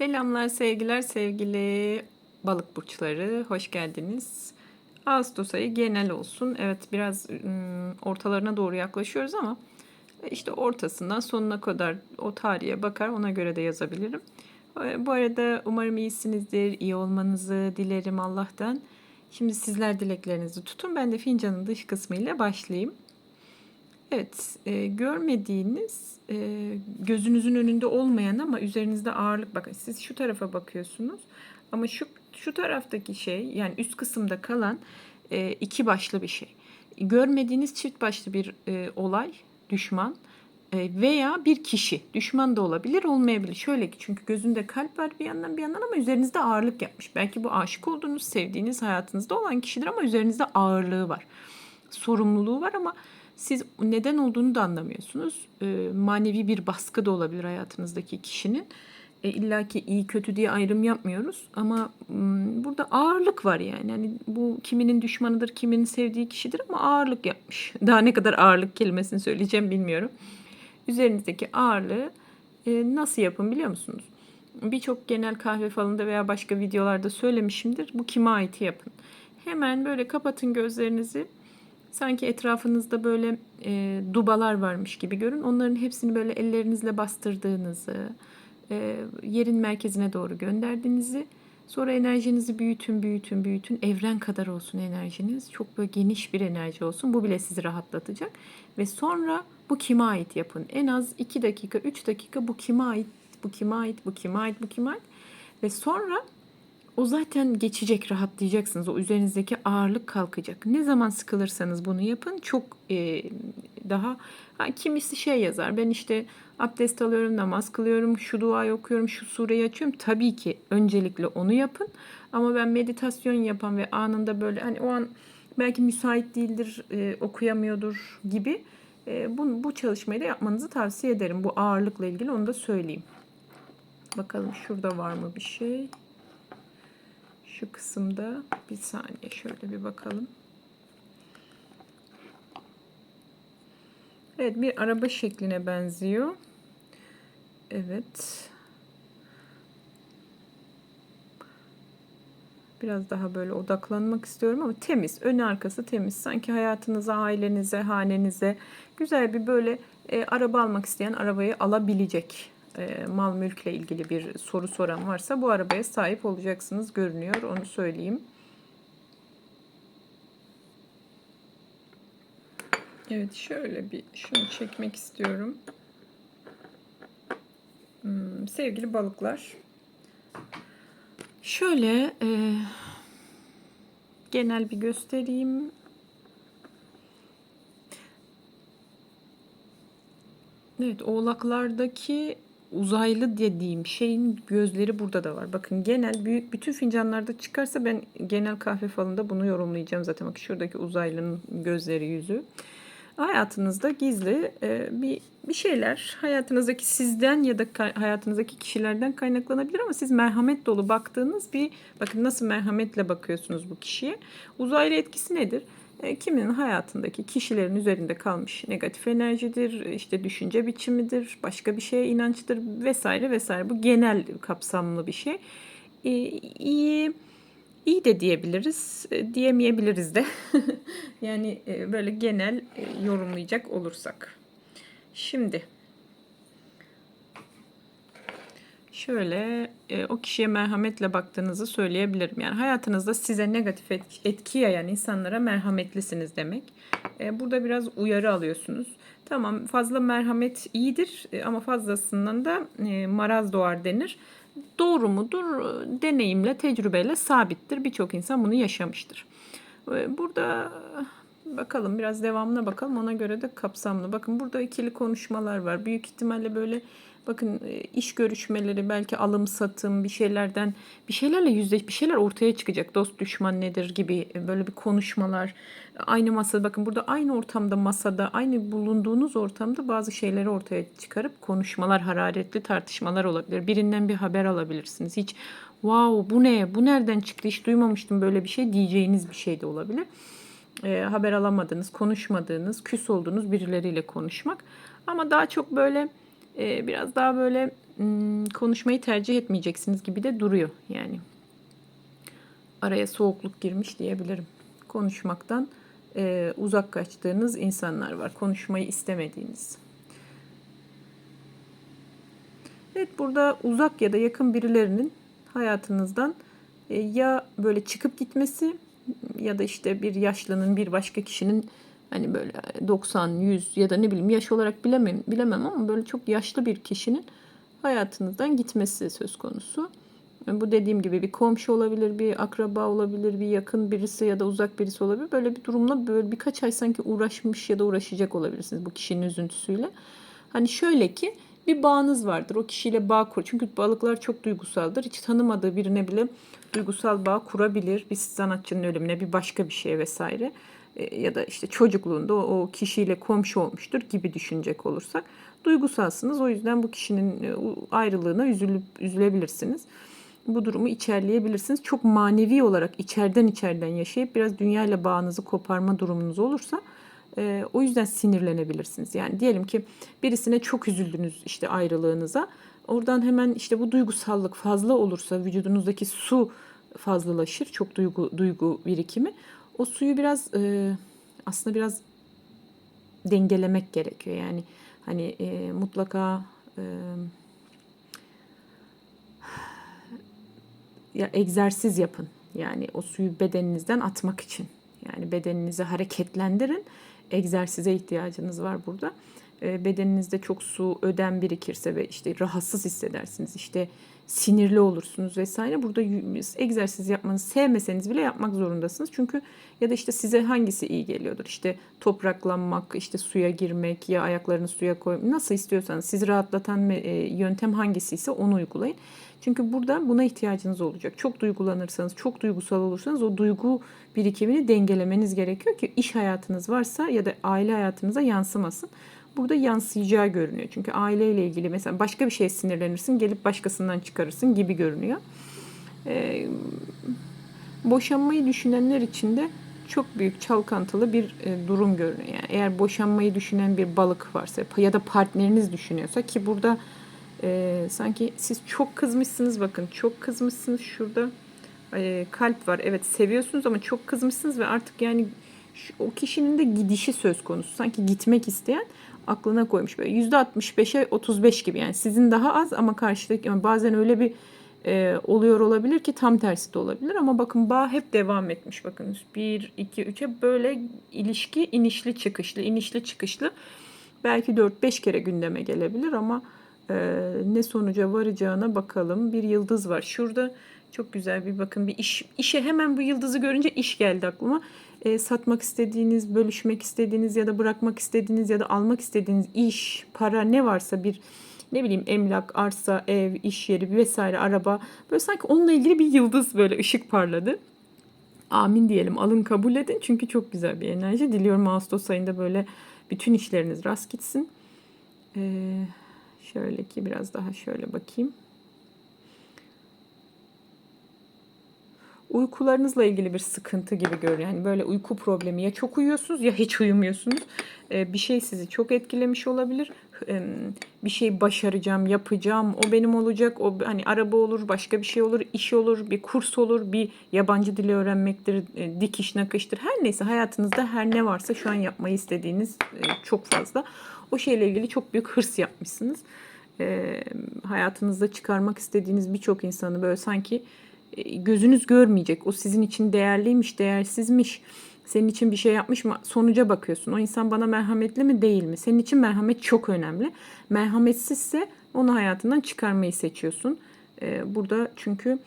Selamlar, sevgiler, sevgili balık burçları. Hoş geldiniz. Ağustos ayı genel olsun. Evet biraz ım, ortalarına doğru yaklaşıyoruz ama işte ortasından sonuna kadar o tarihe bakar ona göre de yazabilirim. E, Bu arada umarım iyisinizdir, iyi olmanızı dilerim Allah'tan. Şimdi sizler dileklerinizi tutun. Ben de fincanın dış kısmıyla başlayayım. Evet, e, görmediğiniz, e, gözünüzün önünde olmayan ama üzerinizde ağırlık bakın. Siz şu tarafa bakıyorsunuz ama şu şu taraftaki şey yani üst kısımda kalan e, iki başlı bir şey. Görmediğiniz çift başlı bir e, olay, düşman e, veya bir kişi. Düşman da olabilir, olmayabilir. Şöyle ki çünkü gözünde kalp var bir yandan bir yandan ama üzerinizde ağırlık yapmış. Belki bu aşık olduğunuz, sevdiğiniz, hayatınızda olan kişidir ama üzerinizde ağırlığı var. Sorumluluğu var ama siz neden olduğunu da anlamıyorsunuz. E, manevi bir baskı da olabilir hayatınızdaki kişinin. E, İlla ki iyi kötü diye ayrım yapmıyoruz ama m, burada ağırlık var yani. yani. Bu kiminin düşmanıdır, kiminin sevdiği kişidir ama ağırlık yapmış. Daha ne kadar ağırlık kelimesini söyleyeceğim bilmiyorum. Üzerinizdeki ağırlığı e, nasıl yapın biliyor musunuz? Birçok genel kahve falında veya başka videolarda söylemişimdir. Bu kime ait yapın. Hemen böyle kapatın gözlerinizi. Sanki etrafınızda böyle e, dubalar varmış gibi görün. Onların hepsini böyle ellerinizle bastırdığınızı, e, yerin merkezine doğru gönderdiğinizi, sonra enerjinizi büyütün, büyütün, büyütün. Evren kadar olsun enerjiniz. Çok böyle geniş bir enerji olsun. Bu bile sizi rahatlatacak. Ve sonra bu kime ait yapın. En az 2 dakika, 3 dakika bu kime ait, bu kime ait, bu kime ait, bu kime ait. Ve sonra o zaten geçecek, rahatlayacaksınız. O üzerinizdeki ağırlık kalkacak. Ne zaman sıkılırsanız bunu yapın. Çok e, daha ha, kimisi şey yazar. Ben işte abdest alıyorum, namaz kılıyorum, şu duayı okuyorum, şu sureyi açıyorum. Tabii ki öncelikle onu yapın. Ama ben meditasyon yapan ve anında böyle hani o an belki müsait değildir, e, okuyamıyordur gibi e, bu, bu çalışmayı da yapmanızı tavsiye ederim. Bu ağırlıkla ilgili onu da söyleyeyim. Bakalım şurada var mı bir şey? Şu kısımda bir saniye şöyle bir bakalım. Evet bir araba şekline benziyor. Evet. Biraz daha böyle odaklanmak istiyorum ama temiz. Önü arkası temiz. Sanki hayatınıza, ailenize, hanenize güzel bir böyle e, araba almak isteyen arabayı alabilecek e, mal mülkle ilgili bir soru soran varsa bu arabaya sahip olacaksınız görünüyor. Onu söyleyeyim. Evet şöyle bir şunu çekmek istiyorum. Hmm, sevgili balıklar. Şöyle e, genel bir göstereyim. Evet oğlaklardaki uzaylı dediğim şeyin gözleri burada da var. Bakın genel büyük bütün fincanlarda çıkarsa ben genel kahve falında bunu yorumlayacağım zaten. Bak şuradaki uzaylının gözleri yüzü. Hayatınızda gizli e, bir bir şeyler hayatınızdaki sizden ya da hayatınızdaki kişilerden kaynaklanabilir ama siz merhamet dolu baktığınız bir bakın nasıl merhametle bakıyorsunuz bu kişiye. Uzaylı etkisi nedir? E, kiminin hayatındaki kişilerin üzerinde kalmış negatif enerjidir, işte düşünce biçimidir, başka bir şeye inançtır vesaire vesaire. Bu genel kapsamlı bir şey. E, iyi iyi de diyebiliriz, e, diyemeyebiliriz de. yani böyle genel yorumlayacak olursak. Şimdi şöyle e, o kişiye merhametle baktığınızı söyleyebilirim. Yani hayatınızda size negatif etki yayan insanlara merhametlisiniz demek. E, burada biraz uyarı alıyorsunuz. Tamam fazla merhamet iyidir e, ama fazlasından da maraz doğar denir. Doğru mudur? Deneyimle, tecrübeyle sabittir. Birçok insan bunu yaşamıştır. Burada bakalım biraz devamına bakalım ona göre de kapsamlı. Bakın burada ikili konuşmalar var. Büyük ihtimalle böyle bakın e, iş görüşmeleri belki alım satım bir şeylerden bir şeylerle yüzleş bir şeyler ortaya çıkacak. Dost düşman nedir gibi e, böyle bir konuşmalar. Aynı masada bakın burada aynı ortamda masada aynı bulunduğunuz ortamda bazı şeyleri ortaya çıkarıp konuşmalar hararetli tartışmalar olabilir. Birinden bir haber alabilirsiniz. Hiç wow bu ne bu nereden çıktı hiç duymamıştım böyle bir şey diyeceğiniz bir şey de olabilir e, haber alamadığınız, konuşmadığınız, küs olduğunuz birileriyle konuşmak. Ama daha çok böyle e, biraz daha böyle ım, konuşmayı tercih etmeyeceksiniz gibi de duruyor yani. Araya soğukluk girmiş diyebilirim. Konuşmaktan e, uzak kaçtığınız insanlar var. Konuşmayı istemediğiniz. Evet burada uzak ya da yakın birilerinin hayatınızdan e, ya böyle çıkıp gitmesi ya da işte bir yaşlının bir başka kişinin hani böyle 90, 100 ya da ne bileyim yaş olarak bilemem, bilemem ama böyle çok yaşlı bir kişinin hayatınızdan gitmesi söz konusu. Bu dediğim gibi bir komşu olabilir, bir akraba olabilir, bir yakın birisi ya da uzak birisi olabilir. Böyle bir durumla böyle birkaç ay sanki uğraşmış ya da uğraşacak olabilirsiniz bu kişinin üzüntüsüyle. Hani şöyle ki bir bağınız vardır. O kişiyle bağ kur. Çünkü balıklar çok duygusaldır. Hiç tanımadığı birine bile duygusal bağ kurabilir. Bir sanatçının ölümüne, bir başka bir şeye vesaire. E, ya da işte çocukluğunda o, kişiyle komşu olmuştur gibi düşünecek olursak. Duygusalsınız. O yüzden bu kişinin e, ayrılığına üzülüp üzülebilirsiniz. Bu durumu içerleyebilirsiniz. Çok manevi olarak içeriden içeriden yaşayıp biraz dünyayla bağınızı koparma durumunuz olursa e, o yüzden sinirlenebilirsiniz. Yani diyelim ki birisine çok üzüldünüz işte ayrılığınıza. Oradan hemen işte bu duygusallık fazla olursa vücudunuzdaki su fazlalaşır. Çok duygu duygu birikimi. O suyu biraz e, aslında biraz dengelemek gerekiyor. Yani hani e, mutlaka e, ya egzersiz yapın. Yani o suyu bedeninizden atmak için. Yani bedeninizi hareketlendirin. Egzersize ihtiyacınız var burada. E, bedeninizde çok su, ödem birikirse ve işte rahatsız hissedersiniz. İşte sinirli olursunuz vesaire. Burada egzersiz yapmanızı sevmeseniz bile yapmak zorundasınız. Çünkü ya da işte size hangisi iyi geliyordur? İşte topraklanmak, işte suya girmek ya ayaklarını suya koymak. Nasıl istiyorsanız sizi rahatlatan e, yöntem hangisi ise onu uygulayın. Çünkü burada buna ihtiyacınız olacak. Çok duygulanırsanız, çok duygusal olursanız o duygu birikimini dengelemeniz gerekiyor ki iş hayatınız varsa ya da aile hayatınıza yansımasın. Burada yansıyacağı görünüyor. Çünkü aileyle ilgili mesela başka bir şeye sinirlenirsin, gelip başkasından çıkarırsın gibi görünüyor. Ee, boşanmayı düşünenler için de çok büyük çalkantılı bir e, durum görünüyor. Yani eğer boşanmayı düşünen bir balık varsa ya da partneriniz düşünüyorsa ki burada e, sanki siz çok kızmışsınız bakın çok kızmışsınız şurada e, kalp var evet seviyorsunuz ama çok kızmışsınız ve artık yani şu, o kişinin de gidişi söz konusu sanki gitmek isteyen aklına koymuş. Böyle yüzde 65'e 35 gibi. Yani sizin daha az ama karşıdaki yani bazen öyle bir e, oluyor olabilir ki tam tersi de olabilir. Ama bakın bağ hep devam etmiş. Bakın 1 2 3'e böyle ilişki inişli çıkışlı inişli çıkışlı. Belki 4-5 kere gündeme gelebilir ama e, ne sonuca varacağına bakalım. Bir yıldız var şurada. Çok güzel bir bakın bir iş işe hemen bu yıldızı görünce iş geldi aklıma e, satmak istediğiniz, bölüşmek istediğiniz ya da bırakmak istediğiniz ya da almak istediğiniz iş, para ne varsa bir ne bileyim emlak, arsa, ev, iş yeri vesaire araba böyle sanki onunla ilgili bir yıldız böyle ışık parladı. Amin diyelim alın kabul edin çünkü çok güzel bir enerji. Diliyorum Ağustos ayında böyle bütün işleriniz rast gitsin. Ee, şöyle ki biraz daha şöyle bakayım. Uykularınızla ilgili bir sıkıntı gibi görünüyor. Yani böyle uyku problemi ya çok uyuyorsunuz ya hiç uyumuyorsunuz. Ee, bir şey sizi çok etkilemiş olabilir. Bir şey başaracağım, yapacağım, o benim olacak. O hani araba olur, başka bir şey olur, iş olur, bir kurs olur, bir yabancı dili öğrenmektir, e, dikiş nakıştır. Her neyse hayatınızda her ne varsa şu an yapmayı istediğiniz e, çok fazla. O şeyle ilgili çok büyük hırs yapmışsınız. Ee, hayatınızda çıkarmak istediğiniz birçok insanı böyle sanki gözünüz görmeyecek. O sizin için değerliymiş, değersizmiş. Senin için bir şey yapmış mı? Sonuca bakıyorsun. O insan bana merhametli mi değil mi? Senin için merhamet çok önemli. Merhametsizse onu hayatından çıkarmayı seçiyorsun. E, burada çünkü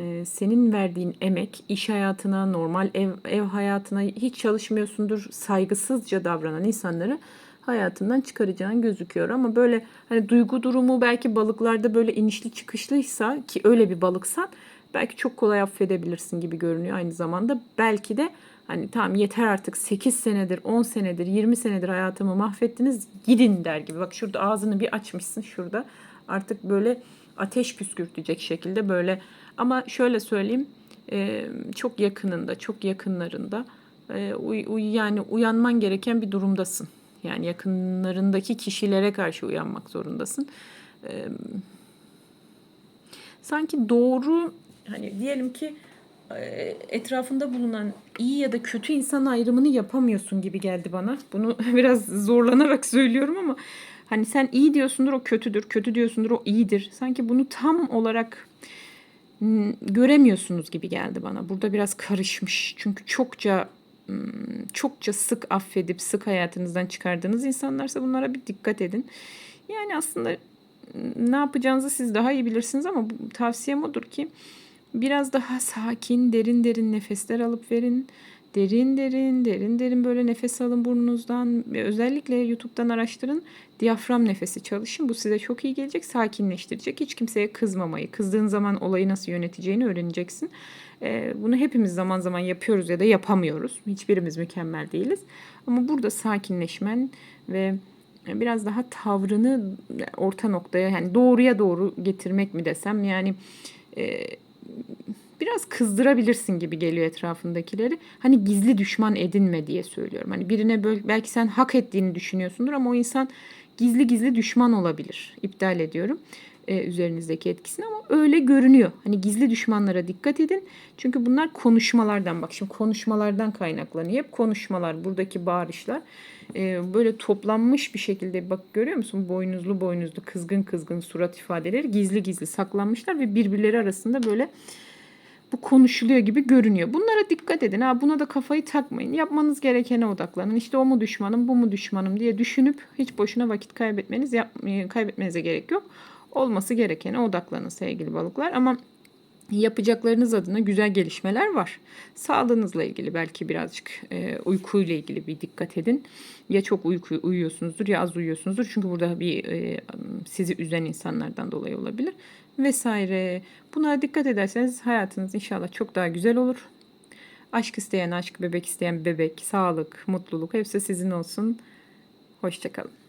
e, senin verdiğin emek, iş hayatına, normal ev, ev hayatına hiç çalışmıyorsundur. Saygısızca davranan insanları hayatından çıkaracağın gözüküyor. Ama böyle hani duygu durumu belki balıklarda böyle inişli çıkışlıysa ki öyle bir balıksan belki çok kolay affedebilirsin gibi görünüyor aynı zamanda. Belki de hani tamam yeter artık 8 senedir, 10 senedir, 20 senedir hayatımı mahvettiniz gidin der gibi. Bak şurada ağzını bir açmışsın şurada. Artık böyle ateş püskürtecek şekilde böyle ama şöyle söyleyeyim çok yakınında, çok yakınlarında yani uyanman gereken bir durumdasın. Yani yakınlarındaki kişilere karşı uyanmak zorundasın. sanki doğru hani diyelim ki e, etrafında bulunan iyi ya da kötü insan ayrımını yapamıyorsun gibi geldi bana. Bunu biraz zorlanarak söylüyorum ama hani sen iyi diyorsundur o kötüdür, kötü diyorsundur o iyidir. Sanki bunu tam olarak göremiyorsunuz gibi geldi bana. Burada biraz karışmış. Çünkü çokça çokça sık affedip sık hayatınızdan çıkardığınız insanlarsa bunlara bir dikkat edin. Yani aslında ne yapacağınızı siz daha iyi bilirsiniz ama tavsiyem odur ki biraz daha sakin, derin derin nefesler alıp verin. Derin derin, derin derin böyle nefes alın burnunuzdan. Özellikle YouTube'dan araştırın. Diyafram nefesi çalışın. Bu size çok iyi gelecek, sakinleştirecek. Hiç kimseye kızmamayı, kızdığın zaman olayı nasıl yöneteceğini öğreneceksin. Ee, bunu hepimiz zaman zaman yapıyoruz ya da yapamıyoruz. Hiçbirimiz mükemmel değiliz. Ama burada sakinleşmen ve biraz daha tavrını orta noktaya yani doğruya doğru getirmek mi desem yani e, biraz kızdırabilirsin gibi geliyor etrafındakileri. Hani gizli düşman edinme diye söylüyorum. Hani birine böyle belki sen hak ettiğini düşünüyorsundur ama o insan gizli gizli düşman olabilir. İptal ediyorum e, üzerinizdeki etkisini ama öyle görünüyor. Hani gizli düşmanlara dikkat edin. Çünkü bunlar konuşmalardan bak şimdi konuşmalardan kaynaklanıyor. Hep konuşmalar buradaki bağırışlar e, böyle toplanmış bir şekilde bak görüyor musun boynuzlu boynuzlu kızgın kızgın surat ifadeleri gizli gizli saklanmışlar ve birbirleri arasında böyle bu konuşuluyor gibi görünüyor. Bunlara dikkat edin. Ha buna da kafayı takmayın. Yapmanız gerekene odaklanın. İşte o mu düşmanım, bu mu düşmanım diye düşünüp hiç boşuna vakit kaybetmeniz yap, e, kaybetmenize gerek yok. Olması gerekene odaklanın sevgili balıklar ama yapacaklarınız adına güzel gelişmeler var. Sağlığınızla ilgili belki birazcık e, uykuyla ilgili bir dikkat edin. Ya çok uyku uyuyorsunuzdur ya az uyuyorsunuzdur. Çünkü burada bir e, sizi üzen insanlardan dolayı olabilir vesaire. Bunlara dikkat ederseniz hayatınız inşallah çok daha güzel olur. Aşk isteyen aşk, bebek isteyen bebek, sağlık, mutluluk hepsi sizin olsun. Hoşçakalın.